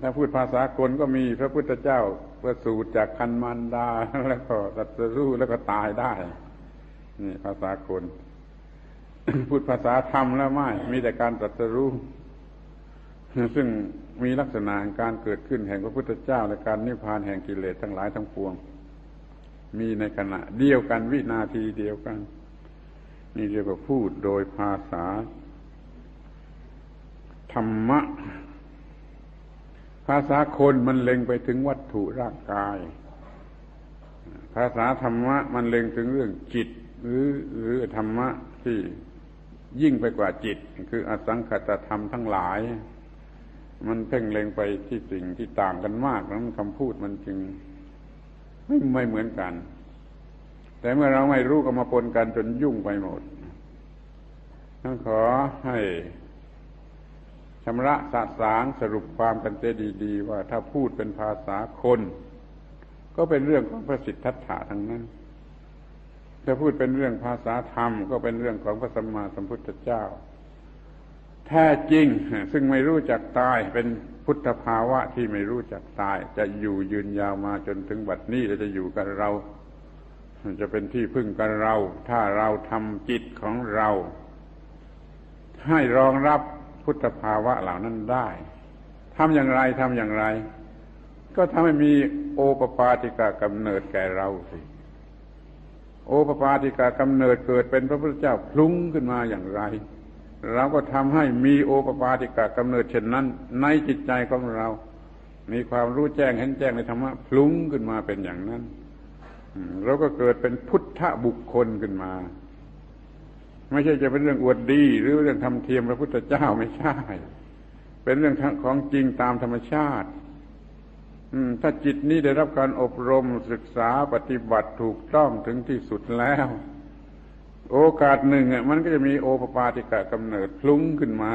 ถ้าพูดภาษาคนก็มีพระพุทธเจ้าประสูติจากคันมารดา แล้วก็ตัดสรู้แล้วก็ตายได้นี่ภาษาคนพูดภาษาธรรมแล้วไม่มีแต่การตัดสรู้ซึ่งมีลักษณะการเกิดขึ้นแห่งพระพุทธเจ้า และการนิพพานแห่งกิเลสทั้งหลายทั้งปวง มีในขณะเดียวกันวินาทีเดียวกัน นี่เรียกว่าพูดโดยภาษา ธรรมะ ภาษาคนมันเล็งไปถึงวัตถุร่างกาย ภาษาธรรมะมันเล็งถึงเรื่องจิต หรือหรือธรรมะที่ยิ่งไปกว่าจิต คืออสังขตธรรมทั้งหลาย มันเพ่งเล็งไปที่สิ่งที่ต่างกันมากนั้นคำพูดมันจึงไม่ไม่เหมือนกัน แต่เมื่อเราไม่รู้ก็มาปนกันจนยุ่งไปหมดต้องขอให้ ชำระสะสางสรุปความกันเจดีๆว่าถ้าพูดเป็นภาษาคน ก็เป็นเรื่องของพระสิทธัตถะทั้งนั้นถ้าพูดเป็นเรื่องภาษาธรรม ก็เป็นเรื่องของพระสัมมาสัมพุทธเจ้า แท้จริง ซึ่งไม่รู้จักตายเป็นพุทธภาวะที่ไม่รู้จักตาย จะอยู่ยืนยาวมาจนถึงบัดนี้และจะอยู่กับเรา จะเป็นที่พึ่งกับเรา ถ้าเราทำจิตของเรา ให้รองรับ พุทธภาวะเหล่านั้นได้ทำอย่างไรทำอย่างไร ก็ทำให้มีโอปปาติกากำเนิดแก่เราสิ โอปปาติกากำเนิดเกิดเป็นพระพุทธเจ้าพลุ้งขึ้นมาอย่างไร เราก็ทำให้มีโอปปาติกะกำเนิดเช่นนั้น ในจิตใจของเรา มีความรู้แจ้งเห็นแจ้งในธรรมะพลุ้งขึ้นมาเป็นอย่างนั้นเราก็เกิดเป็นพุทธบุคคลขึ้นมา ไม่ใช่จะเป็นเรื่องอวดดี หรือเรื่องทำเทียมพระพุทธเจ้าไม่ใช่ เป็นเรื่องของจริงตามธรรมชาติถ้าจิตนี้ได้รับการอบรมศึกษาปฏิบัติถูกต้องถึงที่สุดแล้ว โอกาสหนึ่งมันก็จะมีโอปปาติกะกำเนิดพลุ้งขึ้นมา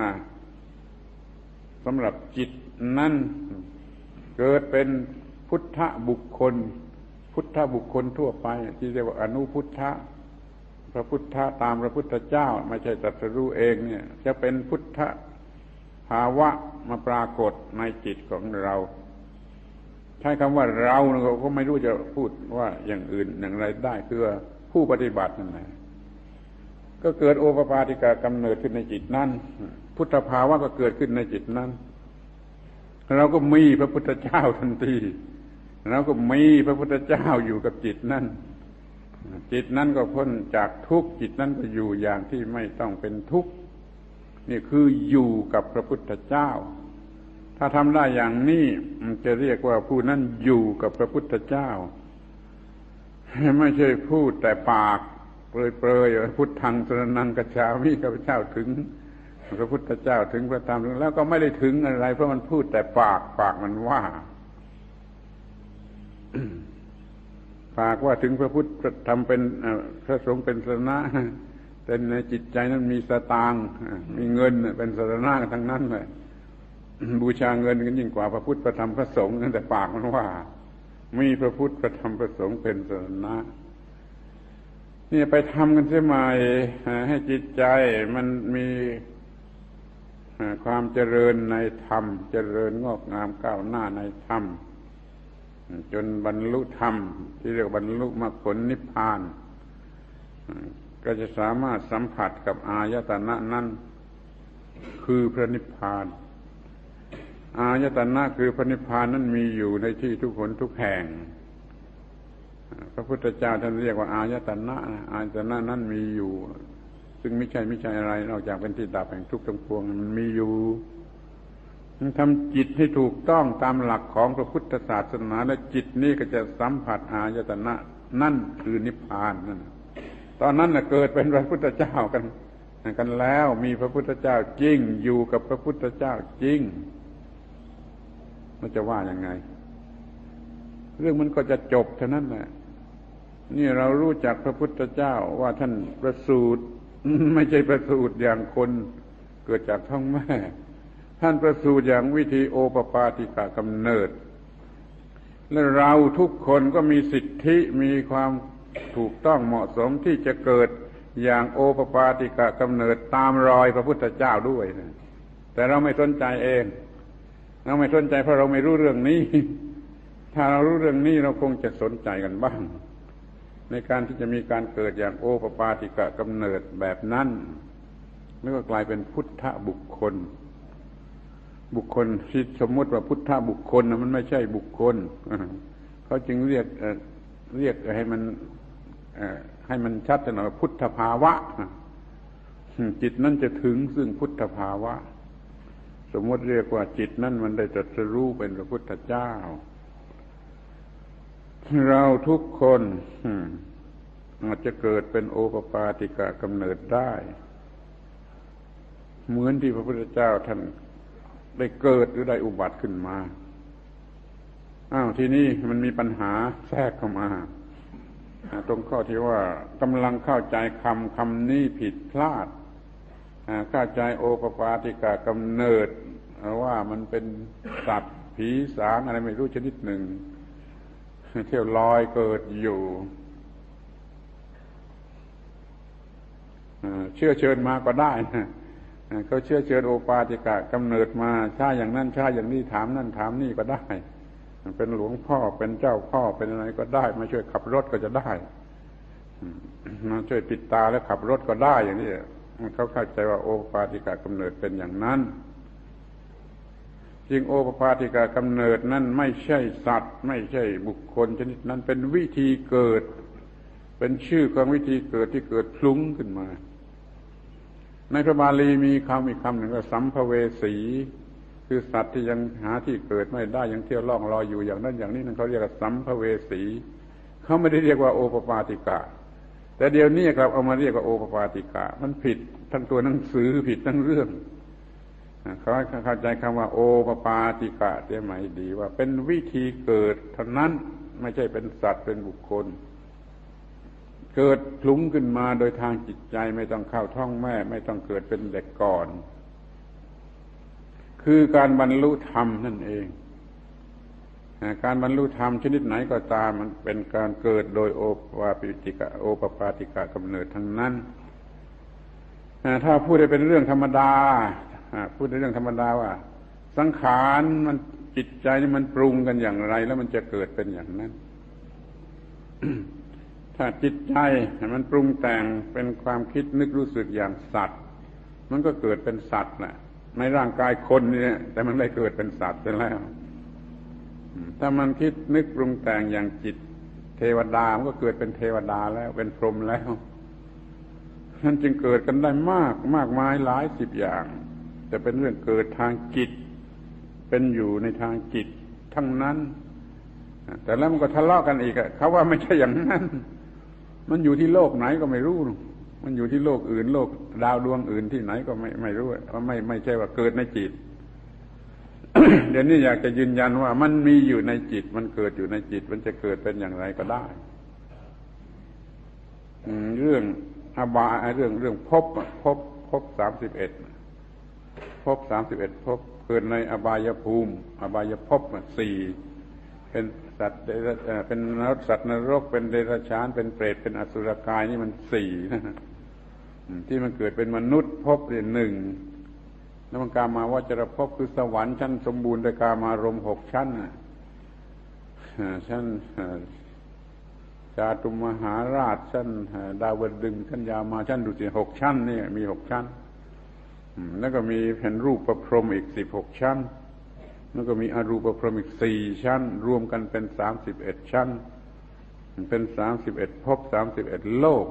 สำหรับจิตนั้นเกิดเป็นพุทธบุคคล พุทธบุคคลทั่วไป ที่เรียกว่าอนุพุทธะ พระพุทธตามพระพุทธเจ้า ไม่ใช่ตรัสรู้เองเนี่ย จะเป็นพุทธภาวะมาปรากฏในจิตของเรา ใช้คำว่าเราเราก็ไม่รู้จะพูดว่าอย่างอื่นอย่างไรได้คือผู้ปฏิบัตินั่นแหละก็เกิดโอปปาติกากำเนิดขึ้นในจิตนั้นพุทธภาวะก็เกิดขึ้นในจิตนั้นเราก็มีพระพุทธเจ้าทันทีเราก็มีพระพุทธเจ้าอยู่กับจิตนั้น จิตนั้นก็พ้นจากทุกข์จิตนั้นก็อยู่อย่างที่ไม่ต้องเป็นทุกข์นี่คืออยู่กับพระพุทธเจ้า ถ้าทำได้อย่างนี้มันจะเรียกว่าผู้นั้นอยู่กับพระพุทธเจ้า ไม่ใช่พูดแต่ปากเปรยเปรยพุทธังสรนังกัจฉามิข้าพเจ้าถึง พระพุทธเจ้าถึงพระธรรมถึงแล้วก็ไม่ได้ถึงอะไร เพราะมันพูดแต่ปากปากมันว่า ปากว่าถึงพระพุทธธรรมเป็นพระสงฆ์เป็นสนะแต่ในจิตใจนั้นมีสตางค์มีเงินเป็นสนะทั้งนั้นเลยบูชาเงินกันยิ่งกว่าพระพุทธพระธรรมพระสงฆ์แต่ปากมันว่า มีพระพุทธพระธรรมพระสงฆ์เป็นสนะนี่ไปทำกันเสียใหม่ให้จิตใจมันมีความเจริญในธรรม เจริญงอกงามก้าวหน้าในธรรม จนบรรลุธรรม ที่เรียกบรรลุมรรคผลนิพพาน ก็จะสามารถสัมผัสกับอายตนะนั้นคือพระนิพพาน อายตนะคือพระนิพพานนั้นมีอยู่ในที่ทุกคนทุกแห่ง พระพุทธเจ้าท่านเรียกว่าอายตนะอายตนะนั้นมีอยู่ ซึ่งไม่ใช่ไม่ใช่อะไรนอกจากเป็นที่ดับแห่งทุกข์ทั้งปวงมันมีอยู่ ทำจิตให้ถูกต้องตามหลักของพระพุทธศาสนาและจิตนี้ก็จะสัมผัสอายตนะ นั่นคือนิพพานนั่นตอนนั้นนะเกิดเป็นพระพุทธเจ้ากันกันแล้วมีพระพุทธเจ้าจริงอยู่กับพระพุทธเจ้าจริง มันจะว่ายังไง เรื่องมันก็จะจบเท่านั้นแหละนี่เรารู้จักพระพุทธเจ้าว่าท่านประสูตรไม่ใช่ประสูตรอย่างคนเกิดจากท้องแม่ ท่านประสูตรอย่างวิธีโอปปาติกากำเนิด และเราทุกคนก็มีสิทธิมีความถูกต้องเหมาะสมที่จะเกิดอย่างโอปปาติกากำเนิดตามรอยพระพุทธเจ้าด้วยนะแต่เราไม่สนใจเอง เราไม่สนใจเพราะเราไม่รู้เรื่องนี้ ถ้าเรารู้เรื่องนี้เราคงจะสนใจกันบ้าง ในการที่จะมีการเกิดอย่างโอปปาติกะกำเนิดแบบนั้นแล้วก็กลายเป็นพุทธบุคคล บุคคลที่สมมติว่าพุทธบุคคลนะมันไม่ใช่บุคคลเขาจึงเรียกเรียกให้มันให้มันชัดหน่อยพุทธภาวะจิตนั้นจะถึงซึ่งพุทธภาวะ สมมติเรียกว่าจิตนั้นมันได้ตรัสรู้เป็นพระพุทธเจ้า เราทุกคนอาจจะเกิดเป็นโอปปาติกะกำเนิดได้ เหมือนที่พระพุทธเจ้าท่าน ได้เกิดหรือได้อุบัติขึ้นมาอ้าวทีนี่มันมีปัญหาแทรกเข้ามาตรงข้อที่ว่ากำลังเข้าใจคำคำนี้ผิดพลาดเข้าใจโอปปาติกากำเนิดว่ามันเป็นสัตว์ผีสางอะไรไม่รู้ชนิดหนึ่ง เที่ยวลอยเกิดอยู่เชื่อเชิญมาก็ได้นะ เขาเชื่อเชิญโอปาติกะกำเนิดมาชาอย่างนั้นชาอย่างนี้ถามนั่นถามนี่ก็ได้ เป็นหลวงพ่อเป็นเจ้าพ่อเป็นอะไรก็ได้ มาช่วยขับรถก็จะได้มาช่วยปิดตาแล้วขับรถก็ได้อย่างนี้เขาเข้าใจว่าโอปาติกากำเนิดเป็นอย่างนั้นจริงโอปปาติกากำเนิดนั้นไม่ใช่สัตว์ ไม่ใช่บุคคลชนิดนั้นเป็นวิธีเกิด เป็นชื่อของวิธีเกิดที่เกิดพลุ้งขึ้นมา ในพระบาลีมีคำอีกคำหนึ่งว่าสัมภเวสี คือสัตว์ที่ยังหาที่เกิดไม่ได้ยังเที่ยวล่องลอยอยู่อย่างนั้นอย่างนี้นั่นเขาเรียกว่าสัมภเวสีเขาไม่ได้เรียกว่าโอปปาติกะ แต่เดี๋ยวนี้ครับเอามาเรียกว่าโอปปาติกะ มันผิดทั้งตัวหนังสือผิดทั้งเรื่องเขาเข้าใจคำว่า โอปปาติกะเดี๋ยวหมายดีว่าเป็นวิธีเกิดเท่านั้นไม่ใช่เป็นสัตว์เป็นบุคคล เกิดพลุงขึ้นมาโดยทางจิตใจไม่ต้องเข้าท้องแม่ ไม่ต้องเกิดเป็นเด็กก่อน คือการบรรลุธรรมนั่นเองการบรรลุธรรมชนิดไหนก็ตามมันเป็นการเกิดโดยโอปาปิติกะโอปปาติกะกำเนิดทั้งนั้นถ้าพูดได้เป็นเรื่องธรรมดาพูดในเรื่องธรรมดาว่า สังขารมันจิตใจนี่มันปรุงกันอย่างไร แล้วมันจะเกิดเป็นอย่างนั้น ถ้าจิตใจมันปรุงแต่งเป็นความคิดนึกรู้สึกอย่างสัตว์ มันก็เกิดเป็นสัตว์แหละในร่างกายคนเนี่ย แต่มันไม่เกิดเป็นสัตว์ไปแล้ว ถ้ามันคิดนึกปรุงแต่งอย่างจิต เทวดามันก็เกิดเป็นเทวดาแล้วเป็นพรหมแล้วนั่นจึงเกิดกันได้มากมากมายหลายสิบอย่าง แต่เป็นเรื่องเกิดทางจิต เป็นอยู่ในทางจิตทั้งนั้น แต่แล้วมันก็ทะเลาะกันอีกอะเขาว่าไม่ใช่อย่างนั้น มันอยู่ที่โลกไหนก็ไม่รู้ มันอยู่ที่โลกอื่น โลกดาวดวงอื่นที่ไหนก็ไม่ไม่รู้ว่าไม่ไม่ใช่ว่าเกิดในจิต เดี๋ยวนี้อยากจะยืนยันว่า มันมีอยู่ในจิต มันเกิดอยู่ในจิต มันจะเกิดเป็นอย่างไรก็ได้เรื่องอบาเรื่องเรื่องพบพบพบสามสิบเอ็ดพบสามสิบเอ็ดพบเกิดในอบายภูมิ อบายภพสี่เป็น สัตว์เป็นนรกสัตว์นรกเป็นเดรัจฉานเป็นเปรตเป็นอสุรกายนี่มันสี่นะที่มันเกิดเป็นมนุษย์พบเรียนหนึ่งแล้วมันกามาว่าจะพบคือสวรรค์ชั้นสมบูรณ์ด้วยกามารมหกชั้นชั้นจาตุมหาราชชั้นดาวดึงชั้นยามาชั้นดุสิหกชั้นนี่มีหกชั้น แล้วก็มีแผ่นรูปประพรมอีกสิบหกชั้น แล้วก็มีอรูปพรหมอีกสี่ชั้น รวมกันเป็นสามสิบเอ็ดชั้น เป็นสามสิบเอ็ดภพสามสิบเอ็ดโลก